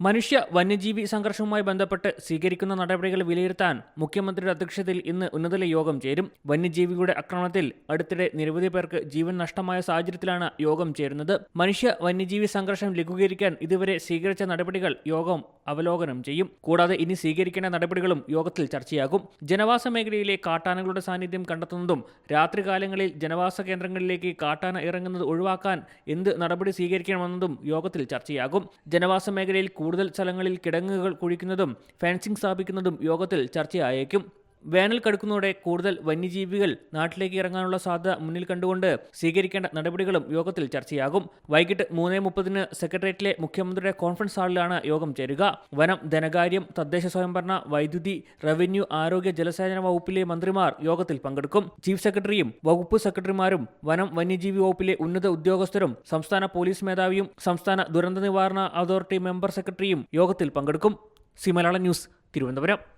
മനുഷ്യ വന്യജീവി സംഘർഷവുമായി ബന്ധപ്പെട്ട് സ്വീകരിക്കുന്ന നടപടികൾ വിലയിരുത്താൻ മുഖ്യമന്ത്രിയുടെ അധ്യക്ഷതയിൽ ഇന്ന് ഉന്നതതല യോഗം ചേരും. വന്യജീവികളുടെ ആക്രമണത്തിൽ അടുത്തിടെ നിരവധി പേർക്ക് ജീവൻ നഷ്ടമായ സാഹചര്യത്തിലാണ് യോഗം ചേരുന്നത്. മനുഷ്യ വന്യജീവി സംഘർഷം ലഘൂകരിക്കാൻ ഇതുവരെ സ്വീകരിച്ച നടപടികൾ യോഗം അവലോകനം ചെയ്യും. കൂടാതെ ഇനി സ്വീകരിക്കേണ്ട നടപടികളും യോഗത്തിൽ ചർച്ചയാകും. ജനവാസ മേഖലയിലെ കാട്ടാനകളുടെ സാന്നിധ്യം കണ്ടെത്തുന്നതും രാത്രികാലങ്ങളിൽ ജനവാസ കേന്ദ്രങ്ങളിലേക്ക് കാട്ടാന ഇറങ്ങുന്നത് ഒഴിവാക്കാൻ എന്ത് നടപടി സ്വീകരിക്കണമെന്നതും യോഗത്തിൽ ചർച്ചയാകും. ജനവാസ മേഖലയിൽ കൂടുതൽ സ്ഥലങ്ങളിൽ കിടങ്ങുകൾ കുഴിക്കുന്നതും ഫെൻസിംഗ് സ്ഥാപിക്കുന്നതും യോഗത്തിൽ ചർച്ചയായേക്കും. വേനൽ കടുക്കുന്നതോടെ കൂടുതൽ വന്യജീവികൾ നാട്ടിലേക്ക് ഇറങ്ങാനുള്ള സാധ്യത മുന്നിൽ കണ്ടുകൊണ്ട് സ്വീകരിക്കേണ്ട നടപടികളും യോഗത്തിൽ ചർച്ചയാകും. വൈകിട്ട് മൂന്ന് മുപ്പതിന് സെക്രട്ടേറിയറ്റിലെ മുഖ്യമന്ത്രിയുടെ കോൺഫറൻസ് ഹാളിലാണ് യോഗം ചേരുക. വനം ധനകാര്യം തദ്ദേശ സ്വയംഭരണ വൈദ്യുതി റവന്യൂ ആരോഗ്യ ജലസേചന വകുപ്പിലെ മന്ത്രിമാർ യോഗത്തിൽ പങ്കെടുക്കും. ചീഫ് സെക്രട്ടറിയും വകുപ്പ് സെക്രട്ടറിമാരും വനം വന്യജീവി വകുപ്പിലെ ഉന്നത ഉദ്യോഗസ്ഥരും സംസ്ഥാന പോലീസ് മേധാവിയും സംസ്ഥാന ദുരന്ത നിവാരണ അതോറിറ്റി മെമ്പർ സെക്രട്ടറിയും യോഗത്തിൽ പങ്കെടുക്കും. സി മലയാള ന്യൂസ് തിരുവനന്തപുരം.